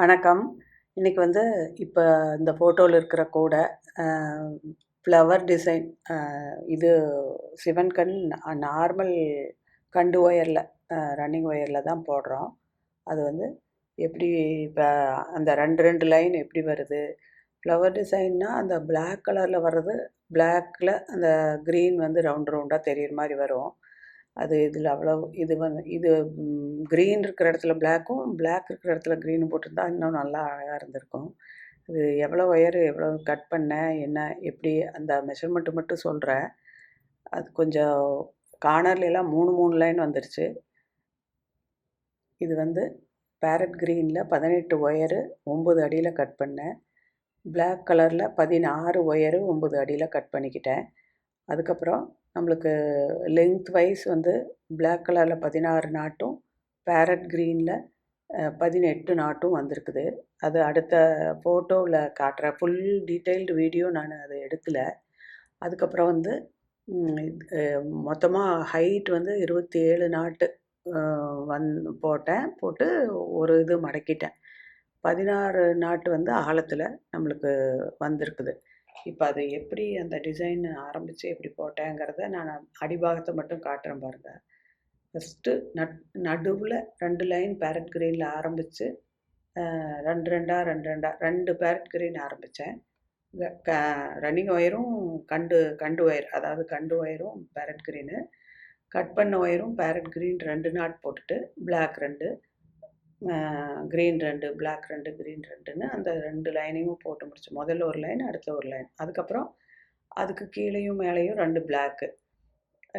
வணக்கம். இன்றைக்கி வந்து இப்போ இந்த ஃபோட்டோவில் இருக்கிற கூடை ஃப்ளவர் டிசைன் இது சிவன் கண் நார்மல் கண்டு ஒயரில் ரன்னிங் ஒயரில் தான் போடுறோம். அது வந்து எப்படி இப்போ அந்த ரெண்டு ரெண்டு லைன் எப்படி வருது? ஃப்ளவர் டிசைன்னால் அந்த பிளாக் கலரில் வர்றது பிளாக்கில் அந்த க்ரீன் வந்து ரவுண்ட் ரவுண்டாக தெரிகிற மாதிரி வரும். அது இதில் அவ்வளோ இது வந்து இது க்ரீன் இருக்கிற இடத்துல பிளாக்கும் பிளாக் இருக்கிற இடத்துல க்ரீனும் போட்டிருந்தா இன்னும் நல்லா அழகாக இருந்திருக்கும். இது எவ்வளோ ஒயரு எவ்வளோ கட் பண்ணேன் என்ன எப்படி அந்த மெஷர்மெண்ட்டு மட்டும் சொல்கிறேன் அது கொஞ்சம் கார்னர்லாம் மூணு மூணு லைன் வந்துருச்சு. இது வந்து பேரட் க்ரீனில் பதினெட்டு ஒயரு ஒம்பது அடியில் கட் பண்ணேன் பிளாக் கலரில் பதினாறு ஒயரு ஒம்பது அடியில் கட் பண்ணிக்கிட்டேன் அதுக்கப்புறம் நம்மளுக்கு லென்த் வைஸ் வந்து பிளாக் கலரில் பதினாறு நாட்டும் பேரட் க்ரீனில் பதினெட்டு நாட்டும் வந்திருக்குது. அது அடுத்த ஃபோட்டோவில் காட்டுற ஃபுல் டீட்டெயில்டு வீடியோ நான் அதை எடுக்கல. அதுக்கப்புறம் வந்து மொத்தமாக ஹைட் வந்து இருபத்தி ஏழு நாட்டு வந் போட்டேன். போட்டு ஒரு இது மடக்கிட்டேன். பதினாறு நாட்டு வந்து ஆழத்தில் நம்மளுக்கு வந்திருக்குது. இப்போ அது எப்படி அந்த டிசைன் ஆரம்பித்து எப்படி போட்டேங்கிறத நான் அடிபாகத்தை மட்டும் காட்டுறேன் பாருங்கள் ஃபஸ்ட்டு நட் நடுவில் ரெண்டு லைன் பேரட் க்ரீனில் ஆரம்பித்து ரெண்டு ரெண்டாக ரெண்டு ரெண்டாக ரெண்டு பேரட் க்ரீன் ஆரம்பித்தேன் க ரன்னிங் ஒயரும் கண்டு கண்டு ஒயர் அதாவது கண்டு ஒயரும் பேரட் க்ரீனு கட் பண்ண ஒயரும் பேரட் க்ரீன் ரெண்டு நாட் போட்டுட்டு பிளாக் ரெண்டு க்ரீன் ரெண்டு பிளாக் ரெண்டு க்ரீன் ரெண்டுன்னு அந்த ரெண்டு லைனையும் போட்டு முடிச்சு. முதல்ல ஒரு லைன் அடுத்த ஒரு லைன் அதுக்கப்புறம் அதுக்கு கீழேயும் மேலேயும் ரெண்டு பிளாக்கு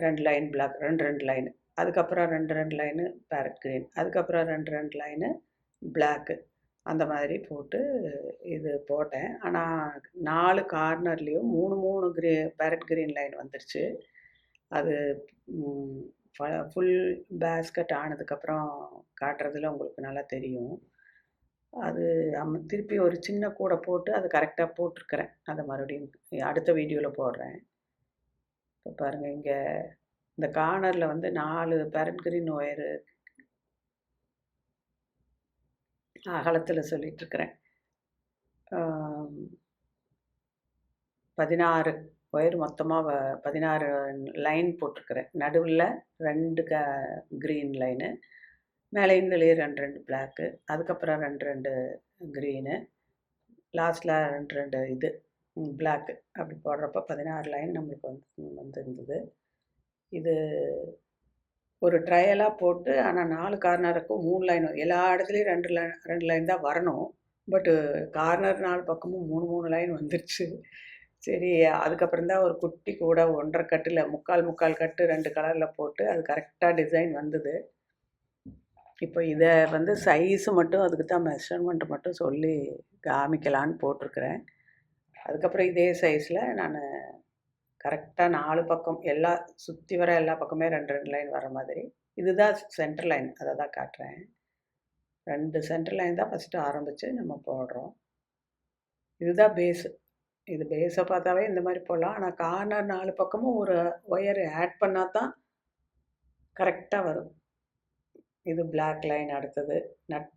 ரெண்டு லைன் பிளாக் ரெண்டு ரெண்டு லைனு அதுக்கப்புறம் ரெண்டு ரெண்டு லைனு பேரட் க்ரீன் அதுக்கப்புறம் ரெண்டு ரெண்டு லைனு பிளாக்கு அந்த மாதிரி போட்டு இது போட்டேன். ஆனால் நாலு கார்னர்லேயும் மூணு மூணு க்ரீ பேரட் க்ரீன் லைன் வந்துருச்சு. அது ஃபுல் பேஸ்கட் ஆனதுக்கப்புறம் காட்டுறதுல உங்களுக்கு நல்லா தெரியும். அது அம் திருப்பி ஒரு சின்ன கூடை போட்டு அது கரெக்டாக போட்டிருக்கிறேன். அதை மறுபடியும் அடுத்த வீடியோவில் போடுறேன். இப்போ பாருங்கள் இங்கே இந்த கார்னரில் வந்து நாலு பேரட் கிரீன் ஒயரு அகலத்தில் சொல்லிகிட்ருக்கிறேன் பதினாறு ஒயர் மொத்தமாக பதினாறு லைன் போட்டிருக்கிறேன். நடுவில் ரெண்டு க க்ரீன் லைனு மேலேயும் வெளியே ரெண்டு ரெண்டு பிளாக்கு அதுக்கப்புறம் ரெண்டு ரெண்டு க்ரீனு லாஸ்ட்டில் ரெண்டு ரெண்டு இது பிளாக்கு அப்படி போடுறப்ப பதினாறு லைன் நம்மளுக்கு வந்து வந்துருந்தது. இது ஒரு ட்ரையலாக போட்டு ஆனால் நாலு கார்னருக்கும் மூணு லைன் எல்லா இடத்துலையும் ரெண்டு லைன் ரெண்டு லைன் தான் வரணும். பட்டு கார்னர் நாலு பக்கமும் மூணு மூணு லைன் வந்துருச்சு. சரி அதுக்கப்புறம் தான் ஒரு குட்டி கூட ஒன்றரை கட்டில் முக்கால் முக்கால் கட்டு ரெண்டு கலரில் போட்டு அது கரெக்டாக டிசைன் வந்தது. இப்போ இதை வந்து சைஸு மட்டும் அதுக்கு தான் மெஷர்மெண்ட் மட்டும் சொல்லி காமிக்கலான்னு போட்டிருக்கிறேன். அதுக்கப்புறம் இதே சைஸில் நான் கரெக்டாக நாலு பக்கம் எல்லா சுற்றி வர எல்லா பக்கமே ரெண்டு ரெண்டு லைன் வர மாதிரி. இதுதான் சென்டர் லைன் அதை தான் காட்டுறேன். ரெண்டு சென்டர் லைன் தான் ஃபஸ்ட்டு ஆரம்பித்து நம்ம போடுறோம். இதுதான் பேஸு இது பேஸை பார்த்தாவே இந்த மாதிரி போடலாம். ஆனால் கார்னர் நாலு பக்கமும் ஒரு ஒயர் ஆட் பண்ணால் தான் கரெக்டாக வரும். இது பிளாக் லைன் அடுத்தது நட்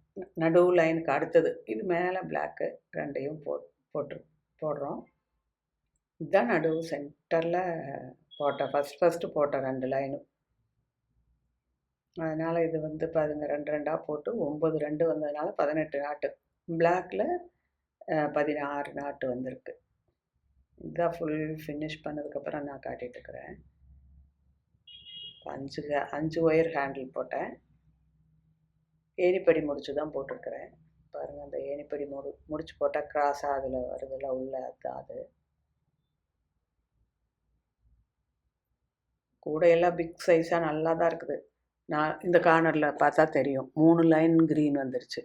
நடு லைனுக்கு அடுத்தது. இது மேலே பிளாக்கு ரெண்டையும் போ போட்டு போடுறோம். இதுதான் நடுவு சென்டரில் போட்ட ஃபஸ்ட் ஃபஸ்ட்டு போட்ட ரெண்டு லைனும் அதனால் இது வந்து பாருங்க ரெண்டு ரெண்டாக போட்டு ஒம்பது ரெண்டு வந்ததுனால பதினெட்டு நாட்டு. பிளாக்கில் பதினாறு நாட்டு வந்திருக்கு. இதான் ஃபுல் ஃபினிஷ் பண்ணதுக்கப்புறம் நான் காட்டிகிட்ருக்குறேன் அஞ்சு அஞ்சு ஒயர் ஹேண்டில் போட்டேன். ஏணிப்படி முடிச்சு தான் போட்டிருக்கிறேன். பாருங்கள் அந்த ஏணிப்படி முடி முடிச்சு போட்டால் கிராஸாக அதில் வருதில்ல உள்ள அதுதான் அது. கூடையெல்லாம் பிக் சைஸாக நல்லா தான் இருக்குது. நான் இந்த கார்னரில் பார்த்தா தெரியும். மூணு லைன் க்ரீன் வந்துருச்சு.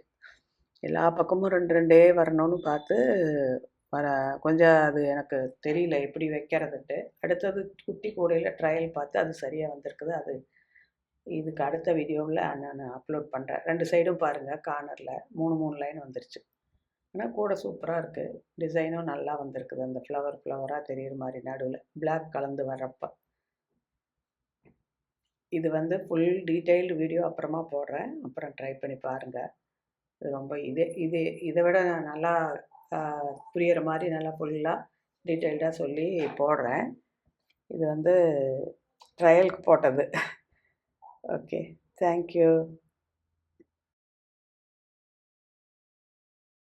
எல்லா பக்கமும் ரெண்டு ரெண்டே வரணும்னு பார்த்து வர கொஞ்சம் அது எனக்கு தெரியல எப்படி வைக்கிறதுன்ட்டு. அடுத்தது குட்டி கூடையில் ட்ரையல் பார்த்து அது சரியாக வந்திருக்குது. அது இதுக்கு அடுத்த வீடியோவில் நான் அப்லோட் பண்ணுறேன் ரெண்டு சைடும் பாருங்கள் கார்னரில் மூணு மூணு லைன் வந்துருச்சு. ஆனால் கூட சூப்பராக இருக்குது டிசைனும் நல்லா வந்திருக்குது. அந்த ஃப்ளவர் ஃப்ளவராக தெரியுற மாதிரி நடுவில். பிளாக் கலந்து வர்றப்ப. இது வந்து ஃபுல் டீட்டெயில்டு வீடியோ அப்புறமா போடுறேன். அப்புறம் ட்ரை பண்ணி பாருங்கள் இது ரொம்ப இது இது இதை விட நான் நல்லா புரியிற மாதிரி நல்லா ஃபுல்லாக டீட்டெயில்டாக சொல்லி போடுறேன். இது வந்து ட்ரையலுக்கு போட்டது. Okay thank you